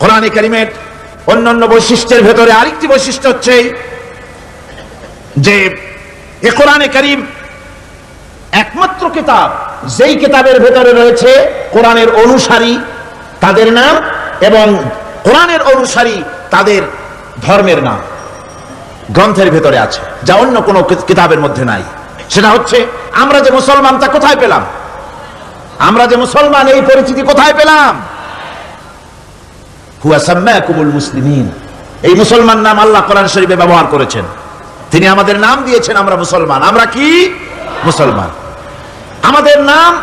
কোরআনে কারিমের অন্যান্য বৈশিষ্ট্যের ভেতরে আরেকটি বৈশিষ্ট্য হচ্ছে যে এ কোরআনে কারিম একমাত্র কিতাব, যেই কিতাবের ভেতরে রয়েছে কোরআনের অনুসারী তাদের নাম এবং কোরআনের অনুসারী তাদের ধর্মের নাম। গ্রন্থের ভেতরে আছে, যা অন্য কোনো কিতাবের মধ্যে নাই। সেটা হচ্ছে, আমরা যে মুসলমান তা কোথায় পেলাম? আমরা যে মুসলমান এই পরিচিতি কোথায় পেলাম? এই মুসলমান নাম আল্লাহ কোরআন শরীফে ব্যবহার করেছেন। তিনি আমাদের নাম দিয়েছেন, আমরা মুসলমান। আমরা কি? মুসলমান। আমাদের নাম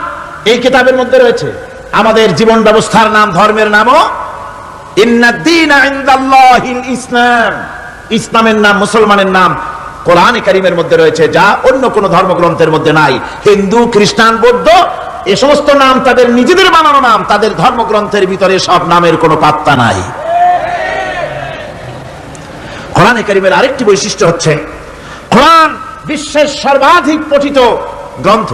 এই কিতাবের মধ্যে রয়েছে। আমাদের জীবন ব্যবস্থার নাম, ধর্মের নামও ইসলাম। ইসলামের নাম, মুসলমানের নাম কোরআন কারিমের মধ্যে রয়েছে, যা অন্য কোন ধর্মগ্রন্থের মধ্যে নাই। হিন্দু, খ্রিস্টান, বৌদ্ধ এ সমস্ত নাম তাদের নিজেদের বানানো নাম, তাদের ধর্মগ্রন্থের ভিতরে সব নামের কোনো পাত্তা নাই। কোরআন কারিমের আরেকটি বৈশিষ্ট্য হচ্ছে, কোরআন বিশ্বের সর্বাধিক পঠিত গ্রন্থ।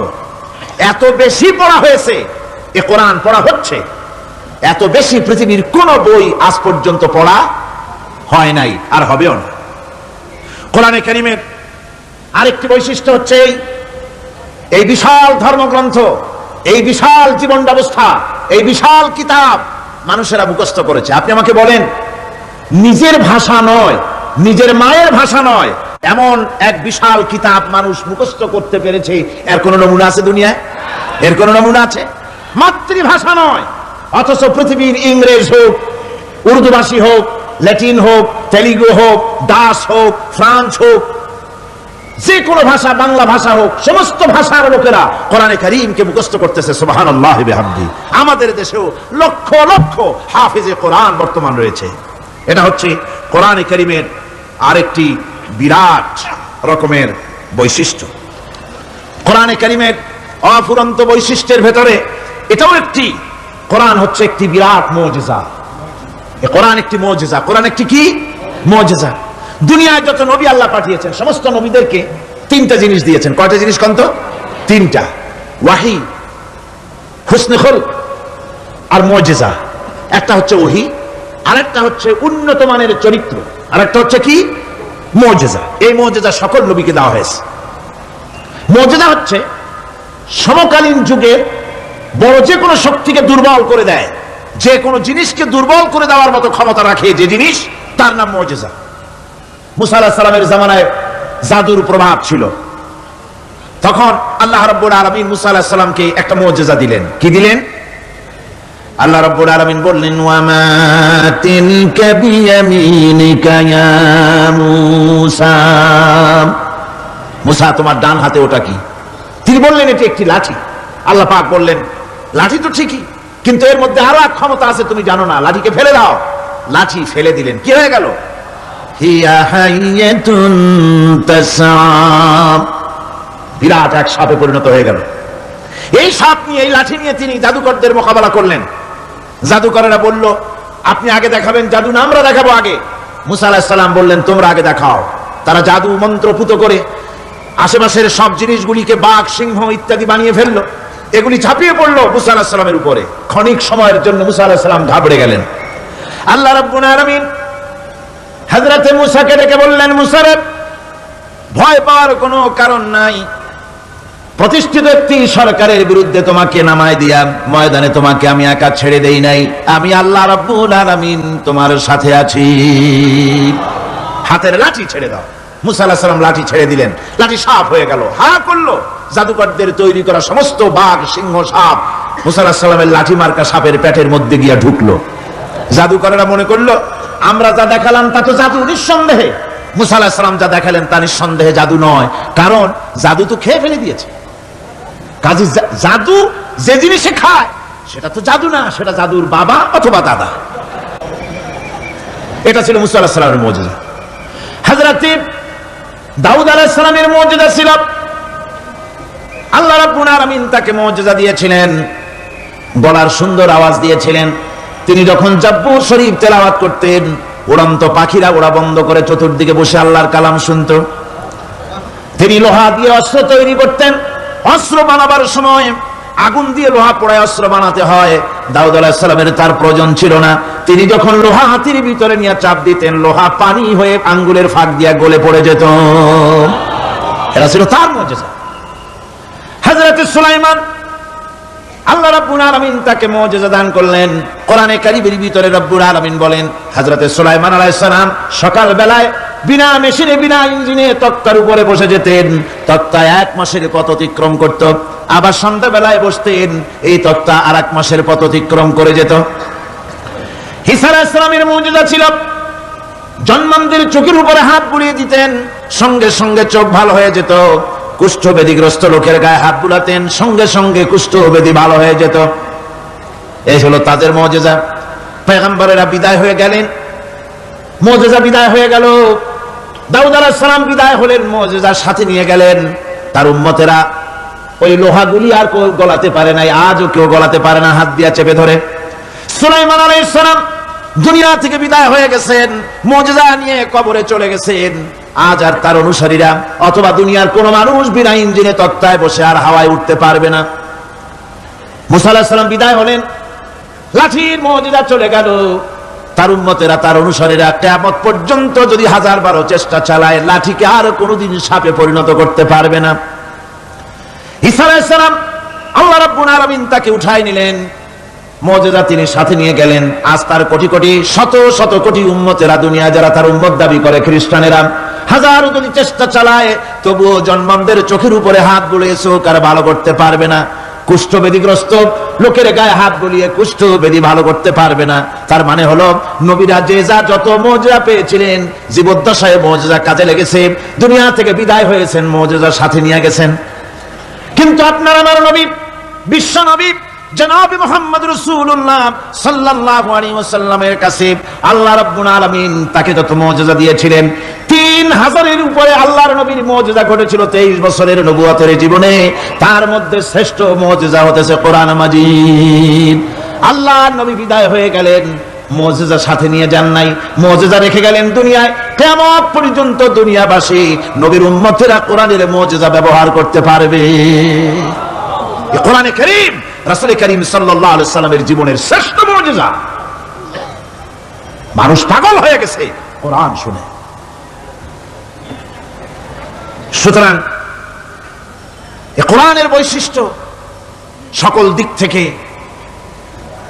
এত বেশি পড়া হয়েছে, এ কোরআন পড়া হচ্ছে, এত বেশি পৃথিবীর কোন বই আজ পর্যন্ত পড়া হয় নাই, আর হবেও না। কোরআনে কারিমের আরেকটি বৈশিষ্ট্য হচ্ছে, এই এই বিশাল ধর্মগ্রন্থ এই বিশাল জীবন ব্যবস্থা, এই বিশাল কিতাব মানুষেরা মুখস্থ করেছে। আপনি আমাকে বলেন, নিজের ভাষা নয়, নিজের মায়ের ভাষা নয়, এমন এক বিশাল কিতাব মানুষ মুখস্থ করতে পেরেছে। এর কোন নমুনা আছে দুনিয়ায়? এর কোন নমুনা আছে? মাতৃভাষা নয়, অথচ পৃথিবীর ইংরেজ হোক, উর্দুভাষী হোক, ল্যাটিন হোক, তেলুগু হোক দাস হোক, ফ্রান্স হোক যে কোনো ভাষা, বাংলা ভাষা হোক, সমস্ত ভাষার লোকেরা কোরআনে কারিমকে মুখস্থ করতেছে বিহামদি। আমাদের দেশেও লক্ষ লক্ষ হাফিজে কোরআন বর্তমান রয়েছে। এটা হচ্ছে কোরআনে কারিমের আরেকটি বিরাট রকমের বৈশিষ্ট্য। কোরআনে কারিমের অফুরন্ত বৈশিষ্ট্যের ভেতরে এটাও একটি, কোরআন হচ্ছে একটি বিরাট মৌজেজা। কোরআন একটি মৌজেজা। কোরআন একটি কি? মৌজেজা। দুনিয়ায় যত নবী আল্লাহ পাঠিয়েছেন, সমস্ত নবীদেরকে তিনটা জিনিস দিয়েছেন। কয়টা জিনিস কন্ত তিনটা। ওয়াহি, হুসনে খল আর মজেজা। একটা হচ্ছে ওহি, আরেকটা হচ্ছে উন্নত মানের চরিত্র। আরেকটা হচ্ছে কি? মজেজা। এই মজেজা সকল নবীকে দেওয়া হয়েছে। মজেদা হচ্ছে সমকালীন যুগে বড় যে কোনো শক্তিকে দুর্বল করে দেয়। যে কোনো জিনিসকে দুর্বল করে দেওয়ার মতো ক্ষমতা রাখে যে জিনিস, তার নাম মজেজা। মুসা সালামের জামানায় জাদুর প্রভাব ছিল। তখন আল্লাহ রব্বুল আলমিন মুসা সাল্লামকে একটা মজেজা দিলেন। কি দিলেন? আল্লাহ রব্বুল আলমিন বললেন মুসা, তোমার ডান হাতে ওটা কি? তিনি বললেন, এটি একটি লাঠি। আল্লাহ পাক বললেন, লাঠি তো ঠিকই, কিন্তু এর মধ্যে আরও এক ক্ষমতা আছে, তুমি জানো না। লাঠিকে ফেলে দাও। লাঠি ফেলে দিলেন। কি হয়ে গেল? বিরাট এক সাপে পরিণত হয়ে গেল। এই সাপ নিয়ে, এই লাঠি নিয়ে তিনি জাদুকরদের মোকাবেলা করলেন। জাদুকরেরা বলল, আপনি আগে দেখাবেন জাদু না, আমরা দেখাবো আগে। মুসা আলাহিসাল্লাম বললেন, তোমরা আগে দেখাও। তারা জাদু মন্ত্র পুত করে আশেপাশের সব জিনিসগুলিকে বাঘ, সিংহ ইত্যাদি বানিয়ে ফেলল। এগুলি ঝাঁপিয়ে পড়ল মুসা আলাহিসাল্লামের উপরে। ক্ষণিক সময়ের জন্য মুসা আলাহিসাল্লাম ঘাবড়ে গেলেন। আল্লাহ রাব্বুল আলামিন হযরতে মুসাকে ডেকে বললেন মুসারব ভয় পাওয়ার কোনো কারণ নাই। প্রতিষ্ঠিত একটি সরকারের বিরুদ্ধে তোমাকে নামায় দিয়া, ময়দানে তোমাকে আমি একা ছেড়ে দেই নাই। আমি আল্লাহ রাব্বুল আলামিন তোমার সাথে আছি। হাতের লাঠি ছেড়ে দাও। মুসা আলাহিস সালাম লাঠি ছেড়ে দিলেন। লাঠি সাপ হয়ে গেল। হা করল। জাদুকরদের তৈরি করা সমস্ত বাঘ, সিংহ, সাপ। মুসা আলাহিস সালামের লাঠি মার্কা সাপের পেটের মধ্যে গিয়া ঢুকলো। জাদুকরেরা মনে করল, আমরা যা দেখালাম তা তো জাদু, নিঃসন্দেহে। মুসা আলাহিস যা দেখালেন তা নিঃসন্দেহে জাদু নয়, কারণ জাদু তো খেয়ে ফেলে দিয়েছে। কাজে জাদু যে জিনিসে খায়, সেটা তো জাদু না, সেটা জাদুর বাবা অথবা দাদা। এটা ছিল মুসা মজুদা হাজরাতে দাউদ আলাহ সালামের মজুদা ছিল, আল্লাহ রাব্বুল আলামিন তাকে মজুদা দিয়েছিলেন, গলার সুন্দর আওয়াজ দিয়েছিলেন তিনি যখন জাব্বুর শরীফ তেলাওয়াত করতেন, উড়ন্ত পাখিরা ওড়া বন্ধ করে চতুর্দিকে বসে আল্লাহর কালাম শুনতো। তিনি লোহা দিয়ে অস্ত্র তৈরি করতেন। অস্ত্র বানাবার সময় আগুন দিয়ে লোহা পোড়ায় অস্ত্র বানাতে হয়। দাউদ আলাহিসাল্লামের তার প্রয়োজন ছিল না। তিনি যখন লোহা হাতির ভিতরে নিয়ে চাপ দিতেন, লোহা পানি হয়ে আঙ্গুলের ফাঁক দিয়া গলে পড়ে যেত। এরা ছিল তার মজেজা হযরত সুলাইমান আল্লাহ রাব্বুল আলামিন তাকে মুজিজা দান করলেন। কোরআনে কারিমের ভিতরে রব্বুল আলামিন বলেন, হযরত সুলাইমান আলাইহিস সালাম সকাল বেলায় বিনা মেশিনে, বিনা ইঞ্জিনে তক্তার উপরে বসে যেতেন। তক্তা এক মাসের পথ অতিক্রম করত। আবার সন্ধ্যা বেলায় বসতেন, এই তক্তা আর এক মাসের পথ অতিক্রম করে যেত। ঈসা আলাইহিস সালামের মুজিজা ছিল। জন্মানদের চোখের উপরে হাত বুলিয়ে দিতেন, সঙ্গে সঙ্গে চোখ ভালো হয়ে যেত। কুষ্ঠবেদীগ্রস্ত লোকের গায়ে হাত বুলাতেন, সঙ্গে সঙ্গে কুষ্ঠবেদী ভালো হয়ে যেত। এই হলো তাদের মজেজা। পেগম্বরেরা বিদায় হয়ে গেলেন। মজেজা বিদায় হয়ে গেল। দাউদ সালাম বিদায় হলেন মজেজার সাথে নিয়ে গেলেন। তার উম্মতেরা ওই লোহাগুলি আর কেউ গলাতে পারে নাই, আজও কেউ গলাতে পারে না, হাত দিয়া চেপে ধরে। সুলাইমান আলাইহিস সালাম দুনিয়া থেকে বিদায় হয়ে গেছেন, মজেজা নিয়ে কবরে চলে গেছেন। আজ আর তার অনুসারীরা, অথবা দুনিয়ার কোন মানুষ বিনা ইঞ্জিনে তত্ত্বায় বসে আর হাওয়ায় উঠতে পারবে না। মুসা আলাহিস সালাম বিদায় হলেন। লাঠির মজেজা চলে গেল। তার উম্মতেরা, তার অনুসারীরা কেমত পর্যন্ত যদি হাজার বারো চেষ্টা চালায়, লাঠিকে আর কোনোদিন সাপে পরিণত করতে পারবে না। ঈসা আলাইহিস সালাম আল্লাহ রাব্বুল আলামিন তাকে উঠাই নিলেন। মজেদা তিনি সাথে নিয়ে গেলেন। আজ তার কোটি কোটি, শত শত কোটি উম্মতেরা দুনিয়া যারা তার উম্মত দাবি করে খ্রিস্টানেরা হাজারো যদি চেষ্টা চালায়, তবুও জন্মানদের চোখের উপরে হাত বুলিয়ে চোখ আর ভালো করতে পারবে না। কুষ্ঠ কুষ্ঠবেদীগ্রস্ত লোকের গায়ে হাত বলিয়ে কুষ্ঠবেদী ভালো করতে পারবে না। তার মানে হলো, নবীরা যে যা যত মজা পেয়েছিলেন, জীবদ্দশায় মজা কাজে লেগেছে, দুনিয়া থেকে বিদায় হয়েছেন, মজা সাথে নিয়ে গেছেন। কিন্তু আপনার আমার নবী, বিশ্ব নবী জনাব মোহাম্মদ রসুল্লাহ সাল্লাল্লাহু আলাইহি ওয়াসাল্লামের কাছে আল্লাহ রাব্বুল আলামিন তাকে যত মুজিজা দিয়েছিলেন, তিন হাজারের উপরে আল্লাহর নবীর মুজিজা ঘটেছিল তেইশ বছরের নবুয়তের জীবনে। তার মধ্যে শ্রেষ্ঠ মুজিজা হতেছে কোরআন মাজিদ। আল্লাহর নবী বিদায় হয়ে গেলেন মজেজা সাথে নিয়ে যান নাই মজেজা রেখে গেলেন দুনিয়ায়। কেমন পর্যন্ত দুনিয়াবাসী নবীর উম্মতেরা কোরআনের মজেজা ব্যবহার করতে পারবে। কোরআনে করিম রাসূল করিম আলাইহি সাল্লামের জীবনের শ্রেষ্ঠ মজেজা। মানুষ পাগল হয়ে গেছে, কোরআন শুনে। সুতরাং কোরআনের বৈশিষ্ট্য সকল দিক থেকে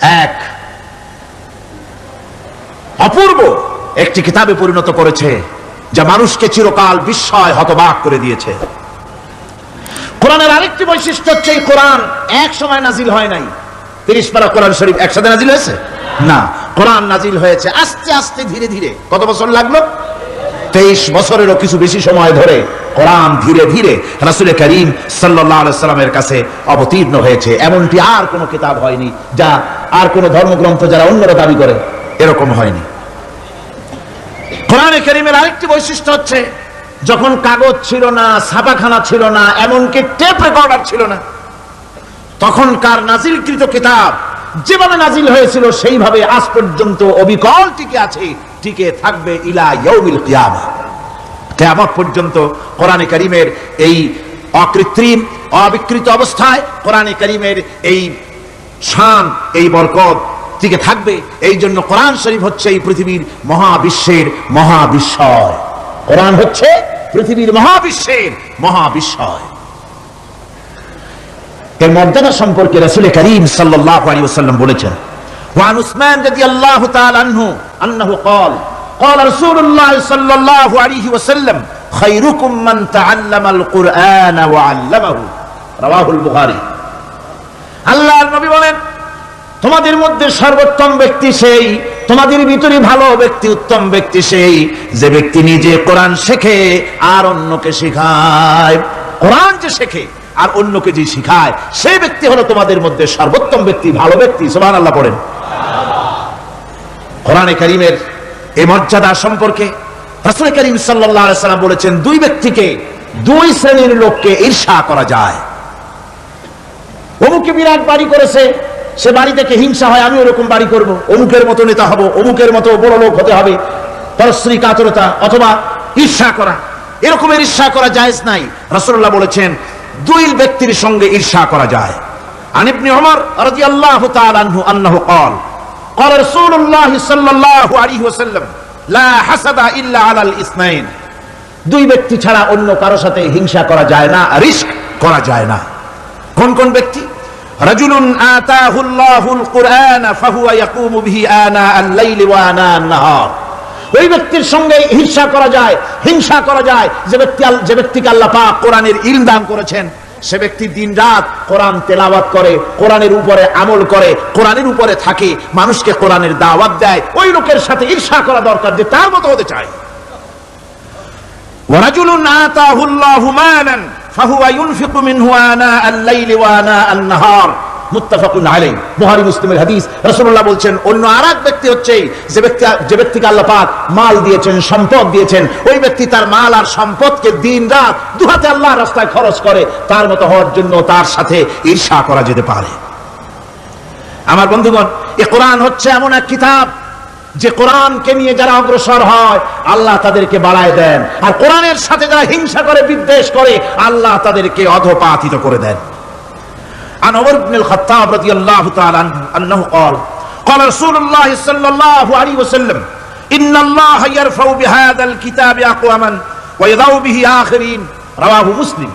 এক। অপূর্ব একটি কিতাবে পরিণত করেছে, যা মানুষকে চিরকাল বিস্ময় হতবাক করে দিয়েছে। কোরআনের আরেকটি বৈশিষ্ট্য হচ্ছে এই কোরআন এক সময় নাজিল হয় নাই। তিরিশ পারা কোরআন শরীফ একসাথে নাজিল হয়েছে? না। কোরআন নাজিল হয়েছে আস্তে আস্তে ধীরে ধীরে। কত বছর লাগল? তেইশ বছরেরও কিছু বেশি সময় ধরে কোরআন ধীরে ধীরে রাসুল করিম সাল্লামের কাছে অবতীর্ণ হয়েছে। এমনটি আর কোনো কিতাব হয়নি যা আর কোনো ধর্মগ্রন্থ যারা অন্যরা দাবি করে, এরকম হয়নি। কোরআনে করিমের আরেকটি বৈশিষ্ট্য হচ্ছে যখন কাগজ ছিল না, ছাপাখানা ছিল না, এমনকি টেপ রেকর্ডার ছিল না, তখনকার নাজিলকৃত কিতাব যেভাবে নাজিল হয়েছিল সেইভাবে আজ পর্যন্ত অবিকল টিকে আছে, টিকে থাকবে ইলা ইয়ৌমিল কিয়ামা। কেয়ামত পর্যন্ত কোরআনে করিমের এই অকৃত্রিম, অবিকৃত অবস্থায় কোরআনে করিমের এই শান, এই বরকত টিকে থাকবে। এই জন্য কোরআন শরীফ হচ্ছে এই পৃথিবীর মহাবিশ্বের মহাবিস্ময় কোরআন হচ্ছে পৃথিবীর মহাবিশ্বের মহাবিস্ময় এর মর্যাদা সম্পর্কে রাসূল করিম সাল্লাল্লাহু আলাইহি ওয়াসাল্লাম বলেছেন وعن عثمان رضي الله تعالى عنه انه قال قال رسول الله صلى الله عليه وسلم خيركم من تعلم القرآن وعلمه رواه البخاري আল্লাহর নবী বলেন তোমাদের মধ্যে সর্বোত্তম ব্যক্তি সেই তোমাদের ভিতরে ভালো ব্যক্তি, উত্তম ব্যক্তি সেই যে ব্যক্তি নিজে কোরআন শেখে আর অন্যকে শেখায়। কোরআন যে শেখে আর অন্যকে যে শিখায়, সেই ব্যক্তি হলো তোমাদের মধ্যে সর্বোত্তম ব্যক্তি, ভালো ব্যক্তি সুবহান আল্লাহ পড়েন। কোরআনে করিমের এই মর্যাদা সম্পর্কে রাসূল করিম সাল্লাম বলেছেন, দুই ব্যক্তিকে দুই শ্রেণির লোককে ঈর্ষা করা যায়। অমুকে বিরাট বাড়ি করেছে সে বাড়ি থেকে হিংসা হয় আমি ওরকম বাড়ি করব অমুকের মতো নেতা হব অমুকের মতো বড় লোক হতে হবে পরশ্রী কাতরতা অথবা ঈর্ষা করা এরকমের ঈর্ষা করা জায়েজ নাই রাসূলুল্লাহ বলেছেন দুই ব্যক্তির সঙ্গে ঈর্ষা করা যায় عن ابن عمر رضي الله تعالى عنه أنه قال قال رسول الله صلى الله عليه وسلم لا حسد إلا على الاثنين দুই ব্যক্তি ছাড়া অন্য কারো সাথে হিংসা করা যায় না রিস্ক করা যায় না কোন কোন ব্যক্তি রাজুলুন আতাহুল্লাহুল কুরআন ফাহুয়া ইয়াকুমু বিহি আনা আল-লাইলি ওয়া আনা আন-নাহার ওই ব্যক্তির সঙ্গে হিংসা করা যায়, হিংসা করা যায়। যে ব্যক্তি যে ব্যক্তিকে আল্লাহ পাক কোরআনের ইলম দান করেছেন, সে ব্যক্তি দিন রাত কোরআন তেলাওয়াত করে, কোরআনের উপরে আমল করে, কোরআনের উপরে থাকে, মানুষকে কোরআনের দাওয়াত দেয়, ওই লোকের সাথে ঈর্ষা করা দরকার যে তার মতো হতে চায়। ওয়ারাজুলুন আতাহুল্লাহু মালান হাদিস বলছেন, অন্য ব্যক্তি হচ্ছে যে ব্যক্তি, যে ব্যক্তিকে মাল দিয়েছেন, সম্পদ দিয়েছেন, ওই ব্যক্তি তার মাল আর সম্পদকে রাস্তায় খরচ করে, তার মতো হওয়ার জন্য তার সাথে ঈর্ষা করা যেতে পারে। আমার বন্ধুগণ, এ কোরআন হচ্ছে এমন এক কিতাব যে কোরআনকে নিয়ে যারা অগ্রসর হয় আল্লাহ তাদেরকে বাড়ায় দেন আর কোরআনের সাথে যারা হিংসা করে বিদ্বেষ করে আল্লাহ তাদেরকে অধপাতিত করে দেন عن عمر بن الخطاب رضي الله تعالى عنه أنه قال قال رسول الله صلى الله عليه وسلم إن الله يرفع بهذا الكتاب أقواما ويضع به آخرين رواه مسلم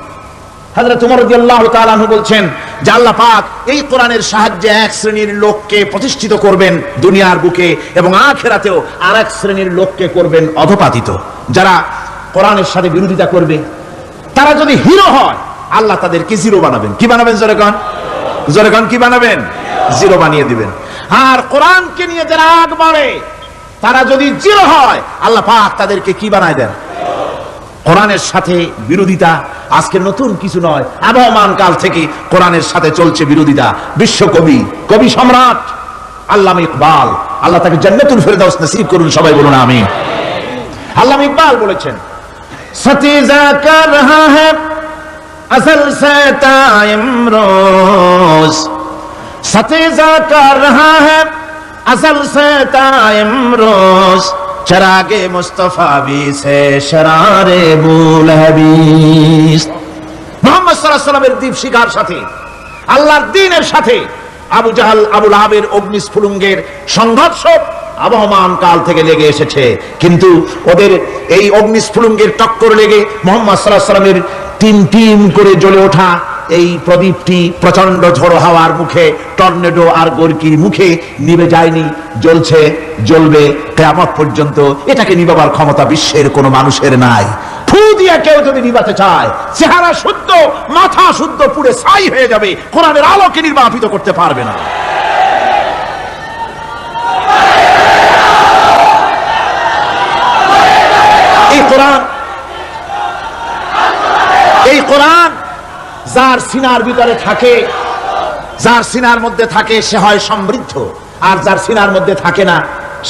হযরত ওমর রাদিয়াল্লাহু তাআলা আনহু বলছেন, যে আল্লাহ পাক এই কোরআনের সাহায্যে এক শ্রেণির লোককে প্রতিষ্ঠিত করবেন দুনিয়ার বুকে এবং আখিরাতেও আরেক শ্রেণির লোককে করবেন অধপাতিত। যারা কোরআনের সাথে বিরোধিতা করবে, তারা যদি হিরো হয়, আল্লাহ তাদেরকে জিরো বানাবেন। কি বানাবেন জোরে কন? কি বানাবেন? জিরো বানিয়ে দিবেন। আর কোরআনকে নিয়ে যারা আগ বাড়ে, তারা যদি জিরো হয়, আল্লাহ পাক তাদেরকে কি বানায় দেন? কোরআনের সাথে বিরোধিতা আজকে নতুন কিছু নয়, আবহমান কাল থেকে কোরআনের সাথে চলছে বিরোধিতা। বিশ্বকবি কবি সম্রাট আল্লাহ ইকবাল। আল্লাহ তাকে জান্নাতুল ফেরদাউস নসিব করুন, সবাই বলুন আমি আল্লাহ ইকবাল বলেছেন সতীজা কর হ্যাঁ, আসল সেতা ইমরোজ। সতীজা কর হ্যাঁ, আসল সেতা چراغ مصطفیٰ بھی سے شرار بول মোহাম্মদ সাল্লাহ সাল্লামের দ্বীপ শিকার সাথে, আল্লাহর দ্বীনের সাথে আবু জাহাল আবুল আহাবের অগ্নিস্ফুলুঙ্গের সংঘর্ষ আবহমান কাল থেকে লেগে এসেছে। কিন্তু ওদের এই অগ্নিস্ফুলুঙ্গের টক্কর লেগে মোহাম্মদ সাল্লাহ সাল্লামের টিম টিম করে জ্বলে ওঠা এই প্রদীপটি প্রচণ্ড ঝড়ো হাওয়ার মুখে, টর্নেডো আর গর্কির মুখে নিবে যায়নি, জ্বলছে, জ্বলবে, কেয়ামত পর্যন্ত এটাকে নিবাবার ক্ষমতা বিশ্বের কোনো মানুষের নাই। চেহারা শুদ্ধ, মাথা শুদ্ধ, পুড়ে ছাই হয়ে যাবে, কোরআনের আলোকে নির্বাপিত করতে পারবে না এই কোরআন এই কোরআন যার সিনার ভিতরে থাকে, যার সিনার মধ্যে থাকে সে হয় সমৃদ্ধ, আর যার সিনার মধ্যে থাকে না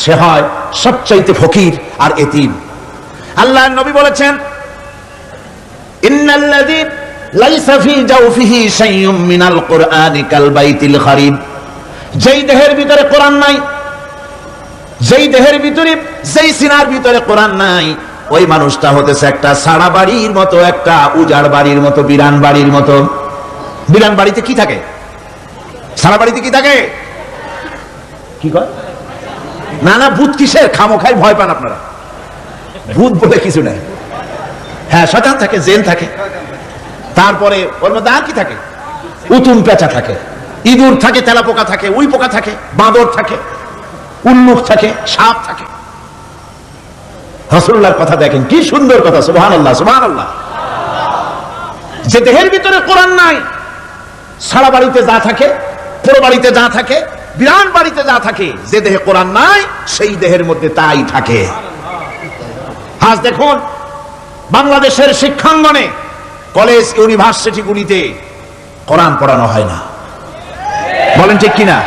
সে হয় সবচাইতে ফকির আর এতিম। আল্লাহ নবী বলেছেন যেই দেহের ভিতরে নাই, যেই দেহের ভিতরে সিনার ভিতরে কোরআন নাই ওই মানুষটা হতেছে একটা সাড়া বাড়ির মতো, একটা উজাড় বাড়ির মতো, বিরান বাড়ির মতো। বিরান বাড়িতে কি থাকে? সারা বাড়িতে কি থাকে? কি কয়? না না, ভূত কিসের? খামো খাই ভয় পান আপনারা। ভূত বলে কিছু নেই। হ্যাঁ শয়তান থাকে জেন থাকে। তারপরে ওর মধ্যে আর কি থাকে? উতুম পেঁচা থাকে। ইঁদুর থাকে তেলা পোকা থাকে উই পোকা থাকে, বাঁদর থাকে উল্লুক থাকে, সাপ থাকে। রসুল্লাহর কথা দেখেন, কি সুন্দর কথা সুবহান আল্লাহ সুবহান আল্লাহ যে দেহের ভিতরে কোরআন নাই, সারা বাড়িতে যা থাকে, পুরো বাড়িতে যা থাকে বিরান বাড়িতে যা থাকে, যে দেহে কোরআন নাই, সেই দেহের মধ্যে তাই থাকে। আজ দেখুন, বাংলাদেশের শিক্ষাঙ্গনে, কলেজ, ইউনিভার্সিটিগুলিতে কোরআন পড়ানো হয় না। বলেন ঠিক কিনা?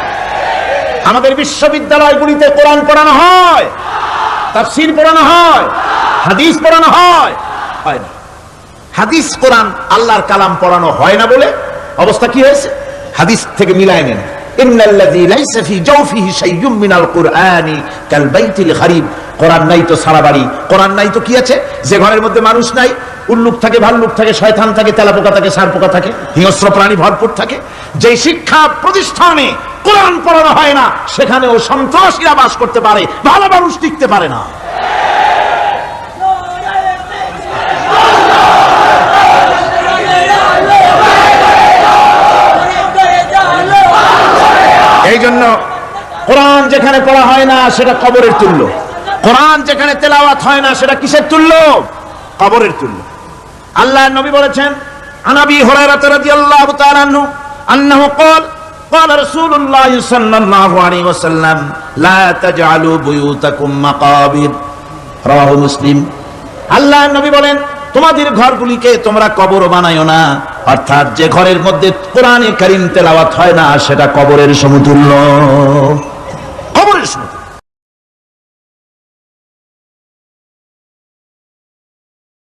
আমাদের বিশ্ববিদ্যালয়গুলিতে কোরআন পড়ানো হয়। তাফসীর পড়ানো হয়, হাদিস পড়ানো হয়। হয় না। হাদিস, কোরআন, আল্লাহর কালাম পড়ানো হয় না বলে অবস্থা কি হয়েছে? হাদিস থেকে মিলায় নেন। কুরআনি নাই তো সারা বাড়ি। কোরআন নাই তো কি আছে? যে ঘরের মধ্যে মানুষ নাই, উল্লুক থাকে, ভাল্লুক থাকে, শয়তান থাকে, তেলাপোকা থাকে সার থাকে, হিংস্র প্রাণী ভরপুর থাকে। যে শিক্ষা প্রতিষ্ঠানে কোরআন পড়ানো হয় না, সেখানেও সন্ত্রাসীরা বাস করতে পারে, ভালো মানুষ টিকতে পারে না। এই জন্য কোরআন যেখানে পড়া হয় না, সেটা কবরের তুল্য। কোরআন যেখানে তেলাওয়াত হয় না, সেটা কিসের তুল্য? কবরের তুল্য। আল্লাহ নবী বলেছেন আনাবি হরাইরাত রাদিয়াল্লাহু তাআলা আনহু, আন্নাহু ক্বাল قال رسول الله صلى الله عليه وسلم لا تجعلوا بيوتكم مقابر رواه مسلم আল্লাহ নবী বলেন তোমাদের ঘরগুলিকে তোমরা কবর বানায়ো না অর্থাৎ যে ঘরের মধ্যে কোরআনে কারিম তেলাওয়াত হয় না সেটা কবরের সমতুল্য